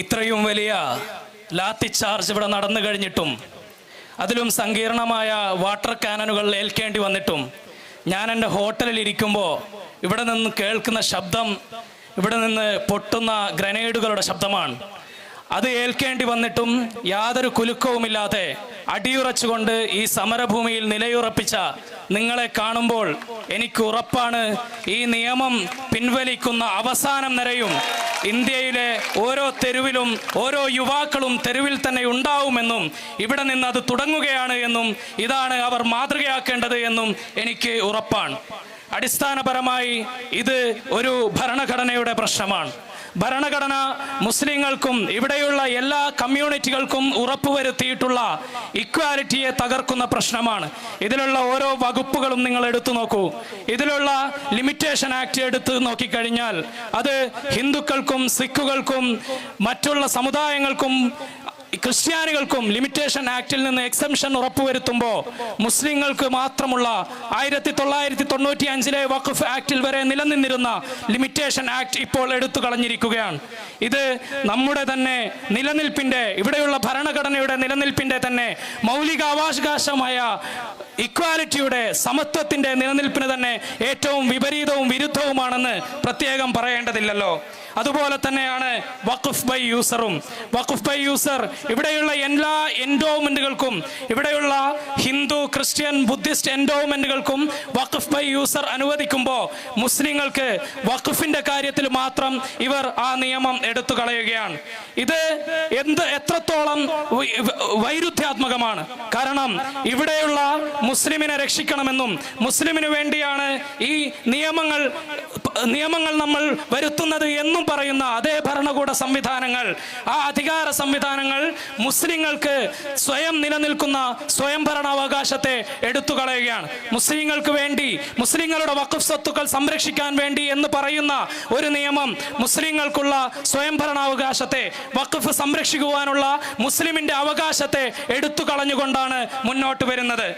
ഇത്രയും വലിയ ലാത്തി ചാർജ് ഇവിടെ നടന്നു കഴിഞ്ഞിട്ടും അതിലും സങ്കീർണമായ വാട്ടർ കാനനുകൾ ഏൽക്കേണ്ടി വന്നിട്ടും ഞാൻ എന്റെ ഹോട്ടലിൽ ഇരിക്കുമ്പോൾ ഇവിടെ നിന്ന് കേൾക്കുന്ന ശബ്ദം ഇവിടെ നിന്ന് പൊട്ടുന്ന ഗ്രനേഡുകളുടെ ശബ്ദമാണ്. അത് ഏൽക്കേണ്ടി വന്നിട്ടും യാതൊരു കുലുക്കവുമില്ലാതെ അടിയുറച്ചുകൊണ്ട് ഈ സമരഭൂമിയിൽ നിലയുറപ്പിച്ച നിങ്ങളെ കാണുമ്പോൾ എനിക്ക് ഉറപ്പാണ് ഈ നിയമം പിൻവലിക്കുന്ന അവസാനം വരെയും ഇന്ത്യയിലെ ഓരോ തെരുവിലും ഓരോ യുവാക്കളും തെരുവിൽ തന്നെ ഉണ്ടാവുമെന്നും ഇവിടെ നിന്ന് അത് തുടങ്ങുകയാണ് എന്നും ഇതാണ് അവർ മാതൃകയാക്കേണ്ടത് എന്നും എനിക്ക് ഉറപ്പാണ്. അടിസ്ഥാനപരമായി ഇത് ഒരു ഭരണഘടനയുടെ പ്രശ്നമാണ്. ഭരണഘടന മുസ്ലിങ്ങൾക്കും ഇവിടെയുള്ള എല്ലാ കമ്മ്യൂണിറ്റികൾക്കും ഉറപ്പുവരുത്തിയിട്ടുള്ള ഇക്വാലിറ്റിയെ തകർക്കുന്ന പ്രശ്നമാണ്. ഇതിലുള്ള ഓരോ വകുപ്പുകളും നിങ്ങൾ എടുത്തു നോക്കൂ. ഇതിലുള്ള ലിമിറ്റേഷൻ ആക്ട് എടുത്ത് നോക്കിക്കഴിഞ്ഞാൽ അത് ഹിന്ദുക്കൾക്കും സിഖുകൾക്കും മറ്റുള്ള സമുദായങ്ങൾക്കും ക്രിസ്ത്യാനികൾക്കും ലിമിറ്റേഷൻ ആക്ടിൽ നിന്ന് എക്സംഷൻ ഉറപ്പുവരുത്തുമ്പോൾ മുസ്ലിങ്ങൾക്ക് മാത്രമുള്ള ആയിരത്തി തൊള്ളായിരത്തി തൊണ്ണൂറ്റി അഞ്ചിലെ വഖഫ് ആക്ടിൽ വരെ നിലനിന്നിരുന്ന ലിമിറ്റേഷൻ ആക്ട് ഇപ്പോൾ എടുത്തു കളഞ്ഞിരിക്കുകയാണ്. ഇത് നമ്മുടെ തന്നെ നിലനിൽപ്പിന്റെ ഇവിടെയുള്ള ഭരണഘടനയുടെ നിലനിൽപ്പിന്റെ തന്നെ മൗലികാവകാശമായ ഇക്വാലിറ്റിയുടെ സമത്വത്തിന്റെ നിലനിൽപ്പിന് തന്നെ ഏറ്റവും വിപരീതവും വിരുദ്ധവുമാണെന്ന് പ്രത്യേകം പറയേണ്ടതില്ലല്ലോ. അതുപോലെ തന്നെയാണ് വഖഫ് ബൈ യൂസറും. വഖഫ് ബൈ യൂസർ ഇവിടെയുള്ള എല്ലാ എൻഡോമെന്റുകൾക്കും ഇവിടെയുള്ള ഹിന്ദു ക്രിസ്ത്യൻ ബുദ്ധിസ്റ്റ് എൻഡോമെന്റുകൾക്കും വഖഫ് ബൈ യൂസർ അനുവദിക്കുമ്പോൾ മുസ്ലിങ്ങൾക്ക് വഖഫിന്റെ കാര്യത്തിൽ മാത്രം ഇവർ ആ നിയമം എടുത്തു കളയുകയാണ് ഇത് എന്ത് എത്രത്തോളം വൈരുദ്ധ്യാത്മകമാണ്. കാരണം ഇവിടെയുള്ള മുസ്ലിമിനെ രക്ഷിക്കണമെന്നും മുസ്ലിമിന് വേണ്ടിയാണ് ഈ നിയമങ്ങൾ നിയമങ്ങൾ നമ്മൾ വരുത്തുന്നത് എന്നും പറയുന്ന അതേ ഭരണകൂട സംവിധാനങ്ങൾ. ആ അധികാര സംവിധാനങ്ങൾ മുസ്ലിങ്ങൾക്ക് സ്വയം നിലനിൽക്കുന്ന സ്വയം ഭരണാവകാശത്തെ എടുത്തു കളയുകയാണ് മുസ്ലിങ്ങൾക്ക് വേണ്ടി മുസ്ലിങ്ങളുടെ വഖഫ് സ്വത്തുക്കൾ സംരക്ഷിക്കാൻ വേണ്ടി എന്ന് പറയുന്ന ഒരു നിയമം മുസ്ലിങ്ങൾക്കുള്ള സ്വയം ഭരണാവകാശത്തെ വഖഫ് സംരക്ഷിക്കുവാനുള്ള മുസ്ലിമിന്റെ അവകാശത്തെ എടുത്തു കളഞ്ഞുകൊണ്ടാണ് മുന്നോട്ട് വരുന്നത്.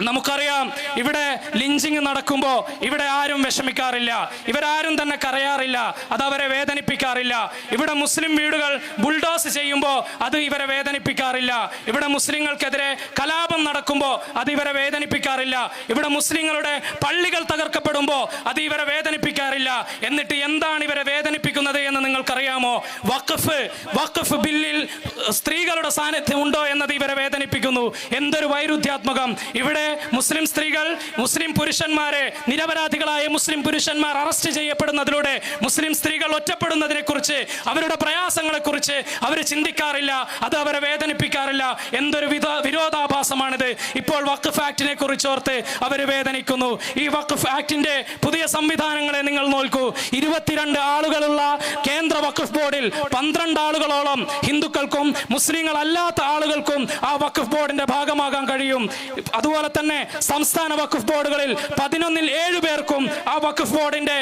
നമുക്കറിയാം ഇവിടെ ലിഞ്ചിങ് നടക്കുമ്പോൾ ഇവിടെ ആരും വിഷമിക്കാറില്ല. ഇവരാരും തന്നെ കരയാറില്ല. അത് അവരെ വേദനിപ്പിക്കാറില്ല. ഇവിടെ മുസ്ലിം വീടുകൾ ബുൾഡോസ് ചെയ്യുമ്പോൾ അത് ഇവരെ വേദനിപ്പിക്കാറില്ല. ഇവിടെ മുസ്ലിങ്ങൾക്കെതിരെ കലാപം നടക്കുമ്പോൾ അത് ഇവരെ വേദനിപ്പിക്കാറില്ല. ഇവിടെ മുസ്ലിങ്ങളുടെ പള്ളികൾ തകർക്കപ്പെടുമ്പോൾ അത് ഇവരെ വേദനിപ്പിക്കാറില്ല. എന്നിട്ട് എന്താണ് ഇവരെ വേദനിപ്പിക്കുന്നത് എന്ന് നിങ്ങൾക്കറിയാമോ? വഖഫ് വഖഫ് ബില്ലിൽ സ്ത്രീകളുടെ സാന്നിധ്യം ഉണ്ടോ എന്നത് ഇവരെ വേദനിപ്പിക്കുന്നു. എന്തൊരു വൈരുദ്ധ്യാത്മകം. ഇവിടെ മുസ്ലിം സ്ത്രീകൾ മുസ്ലിം പുരുഷന്മാരെ നിരപരാധികളായ മുസ്ലിം പുരുഷന്മാർ അറസ്റ്റ് ചെയ്യപ്പെടുന്നതിലൂടെ മുസ്ലിം സ്ത്രീകൾ ഒറ്റപ്പെടുന്നതിനെ കുറിച്ച് അവരുടെ പ്രയാസങ്ങളെ കുറിച്ച് അവർ ചിന്തിക്കാറില്ല അത് അവരെ വേദനിപ്പിക്കാറില്ല. എന്തൊരു വിധ വിരോധാഭാസമാണിത്. ഇപ്പോൾ വഖഫ് ആക്ടിനെ കുറിച്ച് ഓർത്ത് അവർ വേദനിക്കുന്നു. ഈ വഖഫ് ആക്ടിന്റെ പുതിയ സംവിധാനങ്ങളെ നിങ്ങൾ നോക്കൂ. ഇരുപത്തിരണ്ട് ആളുകളുള്ള കേന്ദ്ര വഖഫ് ബോർഡിൽ പന്ത്രണ്ട് ആളുകളോളം ഹിന്ദുക്കൾക്കും മുസ്ലിങ്ങൾ അല്ലാത്ത ആളുകൾക്കും ആ വഖഫ് ബോർഡിന്റെ ഭാഗമാകാൻ കഴിയും. അതുപോലെ തന്നെ സംസ്ഥാന വഖഫ് ബോർഡുകളിൽ പതിനൊന്നിൽ ഏഴ് പേർക്കും ആ വഖഫ് ബോർഡിന്റെ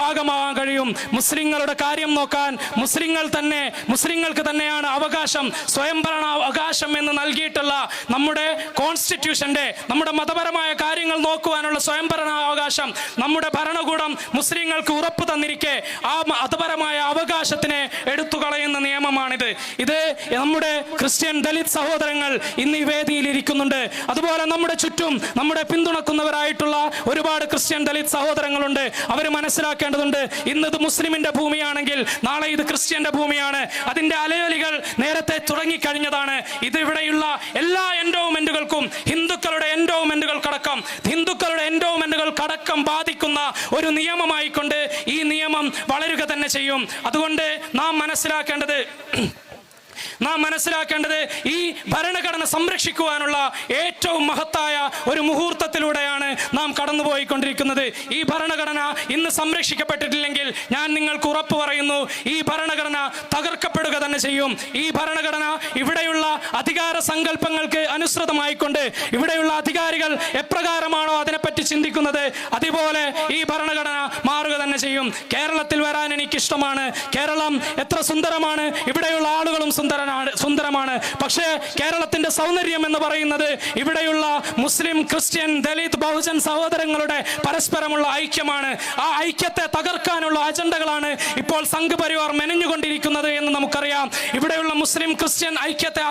ഭാഗമാവാൻ കഴിയും. മുസ്ലിങ്ങളുടെ കാര്യം നോക്കാൻ മുസ്ലിങ്ങൾ തന്നെ മുസ്ലിങ്ങൾക്ക് തന്നെയാണ് അവകാശം സ്വയംഭരണ അവകാശം എന്ന് നൽകിയിട്ടുള്ള നമ്മുടെ കോൺസ്റ്റിറ്റ്യൂഷന്റെ നമ്മുടെ മതപരമായ കാര്യങ്ങൾ നോക്കുവാനുള്ള സ്വയംഭരണ അവകാശം നമ്മുടെ ഭരണകൂടം മുസ്ലിങ്ങൾക്ക് ഉറപ്പ് തന്നിരിക്കെ ആ മതപരമായ അവകാശത്തിനെ എടുത്തു കളയുന്ന നിയമമാണിത്. ഇത് നമ്മുടെ ക്രിസ്ത്യൻ ദലിത് സഹോദരങ്ങൾ ഇന്ന് ഈ വേദിയിൽ ഇരിക്കുന്നുണ്ട്. അതുപോലെ നമ്മുടെ ചുറ്റും നമ്മുടെ പിന്തുണക്കുന്നവരായിട്ടുള്ള ഒരുപാട് ക്രിസ്ത്യൻ ദളിത് സഹോദരങ്ങളുണ്ട്. അവർ മനസ്സിലാക്കേണ്ടതുണ്ട് ഇന്ന് ഇത് മുസ്ലിമിന്റെ ഭൂമിയാണെങ്കിൽ നാളെ ഇത് ക്രിസ്ത്യന്റെ ഭൂമിയാണ്. അതിന്റെ അലയൊലികൾ നേരത്തെ തുടങ്ങിക്കഴിഞ്ഞതാണ്. ഇത് ഇവിടെയുള്ള എല്ലാ എൻഡോവ്മെന്റുകൾക്കും ഹിന്ദുക്കളുടെ എൻഡോമെന്റുകൾക്കടക്കം ഹിന്ദുക്കളുടെ എൻഡോമെന്റുകൾക്കടക്കം ബാധിക്കുന്ന ഒരു നിയമമായിക്കൊണ്ട് ഈ നിയമം വളരുക തന്നെ ചെയ്യും. അതുകൊണ്ട് നാം മനസ്സിലാക്കേണ്ടത് നാം മനസ്സിലാക്കേണ്ടത് ഈ ഭരണഘടന സംരക്ഷിക്കുവാനുള്ള ഏറ്റവും മഹത്തായ ഒരു മുഹൂർത്തത്തിലൂടെയാണ് നാം കടന്നുപോയിക്കൊണ്ടിരിക്കുന്നത്. ഈ ഭരണഘടന ഇന്ന് സംരക്ഷിക്കപ്പെട്ടിട്ടില്ലെങ്കിൽ ഞാൻ നിങ്ങൾക്ക് ഉറപ്പ് പറയുന്നു ഈ ഭരണഘടന തകർക്കപ്പെടുക തന്നെ ചെയ്യും. ഈ ഭരണഘടന ഇവിടെയുള്ള അധികാര സങ്കല്പങ്ങൾക്ക് അനുസൃതമായിക്കൊണ്ട് ഇവിടെയുള്ള അധികാരികൾ എപ്രകാരമാണോ അതിനെപ്പറ്റി ചിന്തിക്കുന്നത് അതുപോലെ ഈ ഭരണഘടന മാറുക തന്നെ ചെയ്യും. കേരളത്തിൽ വരാൻ എനിക്കിഷ്ടമാണ്. കേരളം എത്ര സുന്ദരമാണ്. ഇവിടെയുള്ള ആളുകളും സുന്ദരമാണ് സുന്ദരനാണ് സുന്ദരമാണ്. പക്ഷേ കേരളത്തിന്റെ സൗന്ദര്യം എന്ന് പറയുന്നത് ഇവിടെയുള്ള മുസ്ലിം ക്രിസ്ത്യൻ ദലിത് ബഹുജൻ സഹോദരങ്ങളുടെ പരസ്പരമുള്ള ഐക്യമാണ്. ആ ഐക്യത്തെ തകർക്കാനുള്ള അജണ്ടകളാണ് ഇപ്പോൾ സംഘപരിവാർ മെനഞ്ഞുകൊണ്ടിരിക്കുന്നത് എന്ന് നമുക്കറിയാം. ഇവിടെയുള്ള മുസ്ലിം ക്രിസ്ത്യൻ ഐക്യത്തെ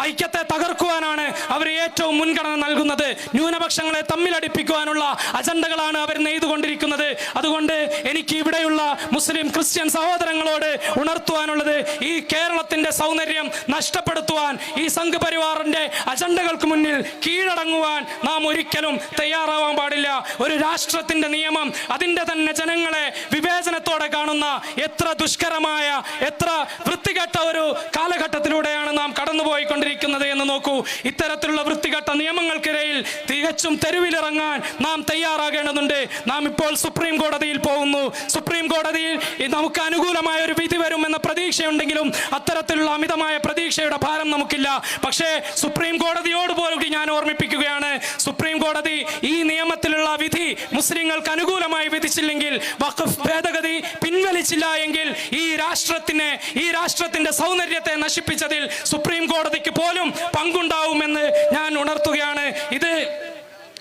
ഐക്യത്തെ തകർക്കുവാനാണ് അവർ ഏറ്റവും മുൻഗണന നൽകുന്നത്. ന്യൂനപക്ഷങ്ങളെ തമ്മിലടിപ്പിക്കുവാനുള്ള അജണ്ടകളാണ് അവർ നെയ്തുകൊണ്ടിരിക്കുന്നത്. അതുകൊണ്ട് എനിക്ക് ഇവിടെയുള്ള മുസ്ലിം ക്രിസ്ത്യൻ സഹോദരങ്ങളോട് ഉണർത്തുവാനുള്ളത് ഈ കേരളത്തിന്റെ സൗന്ദര്യം നഷ്ടപ്പെടുത്തുവാൻ ഈ സംഘപരിവാറിന്റെ അജണ്ടകൾക്ക് മുന്നിൽ കീഴടങ്ങുവാൻ നാം ഒരിക്കലും തയ്യാറാവാൻ പാടില്ല. ഒരു രാഷ്ട്രത്തിന്റെ നിയമം അതിന്റെ തന്നെ ജനങ്ങളെ വിവേചനത്തോടെ കാണുന്ന എത്ര ദുഷ്കരമായ എത്ര വൃത്തികെട്ട ഒരു കാലഘട്ടത്തിലൂടെയാണ് നാം കടന്നുപോയിക്കൊണ്ടിരിക്കുന്നത് എന്ന് നോക്കൂ. ഇത്തരത്തിലുള്ള വൃത്തികെട്ട നിയമങ്ങൾക്കിടയിൽ തികച്ചും തെരുവിലിറങ്ങാൻ നാം തയ്യാറാകേണ്ടതുണ്ട്. നാം ഇപ്പോൾ സുപ്രീം കോടതിയിൽ പോകുന്നു. സുപ്രീം കോടതിയിൽ നമുക്ക് അനുകൂലമായ ഒരു വിധി വരുമെന്ന പ്രതീക്ഷയുണ്ടെങ്കിലും അത്തരത്തിലുള്ള അമിതമായ പ്രതീക്ഷയുടെ ഭാരം നമുക്കില്ല. പക്ഷേ സുപ്രീം കോടതിയോട് പോലും ഞാൻ ഓർമ്മിപ്പിക്കുകയാണ്. സുപ്രീം കോടതി ഈ നിയമത്തിലുള്ള വിധി മുസ്ലിങ്ങൾക്ക് അനുകൂലമായി വിധിച്ചില്ലെങ്കിൽ വഖഫ് ഭേദഗതി പിൻവലിച്ചില്ല എങ്കിൽ ഈ രാഷ്ട്രത്തിനെ ഈ രാഷ്ട്രത്തിന്റെ സൗന്ദര്യത്തെ നശിപ്പിച്ചതിൽ സുപ്രീം കോടതിക്ക് പോലും പങ്കുണ്ടാവുമെന്ന് ഞാൻ ഉണർത്തുകയാണ്. ഇത്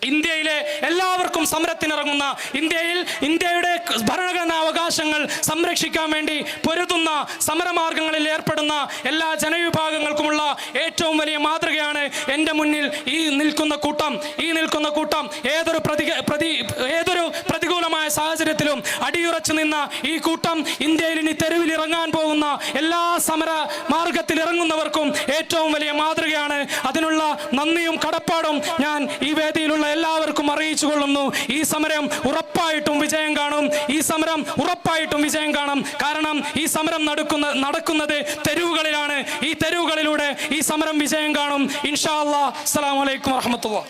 ഇന്ത്യയിലെ എല്ലാവർക്കും സമരത്തിനിറങ്ങുന്ന ഇന്ത്യയിൽ ഇന്ത്യയുടെ ഭരണഘടനാ അവകാശങ്ങൾ സംരക്ഷിക്കാൻ വേണ്ടി പൊരുതുന്ന സമരമാർഗങ്ങളിൽ ഏർപ്പെടുന്ന എല്ലാ ജനവിഭാഗങ്ങൾക്കുമുള്ള ഏറ്റവും വലിയ മാതൃകയാണ് എന്റെ മുന്നിൽ ഈ നിൽക്കുന്ന കൂട്ടം. ഈ നിൽക്കുന്ന കൂട്ടം ഏതൊരു പ്രതി പ്രതി ഏതൊരു പ്രതികൂലമായ സാഹചര്യത്തിലും അടിയുറച്ചു നിന്ന ഈ കൂട്ടം ഇന്ത്യയിൽ ഇനി തെരുവിൽ ഇറങ്ങാൻ പോകുന്ന എല്ലാ സമര മാർഗത്തിൽ ഇറങ്ങുന്നവർക്കും ഏറ്റവും വലിയ മാതൃകയാണ്. അതിനുള്ള നന്ദിയും കടപ്പാടും ഞാൻ ഈ വേദിയിലുള്ള എല്ലാവർക്കും അറിയിച്ചു കൊള്ളുന്നു. ഈ സമരം ഉറപ്പായിട്ടും വിജയം കാണും. ഈ സമരം ഉറപ്പായിട്ടും വിജയം കാണും. കാരണം ഈ സമരം നടക്കുന്ന നടക്കുന്നത് തെരുവുകളിലാണ്. ഈ തെരുവുകളിലൂടെ ഈ സമരം വിജയം കാണും. ഇൻഷാ അല്ലാ അസ്സലാമലൈക്കും വറഹമത്തുള്ള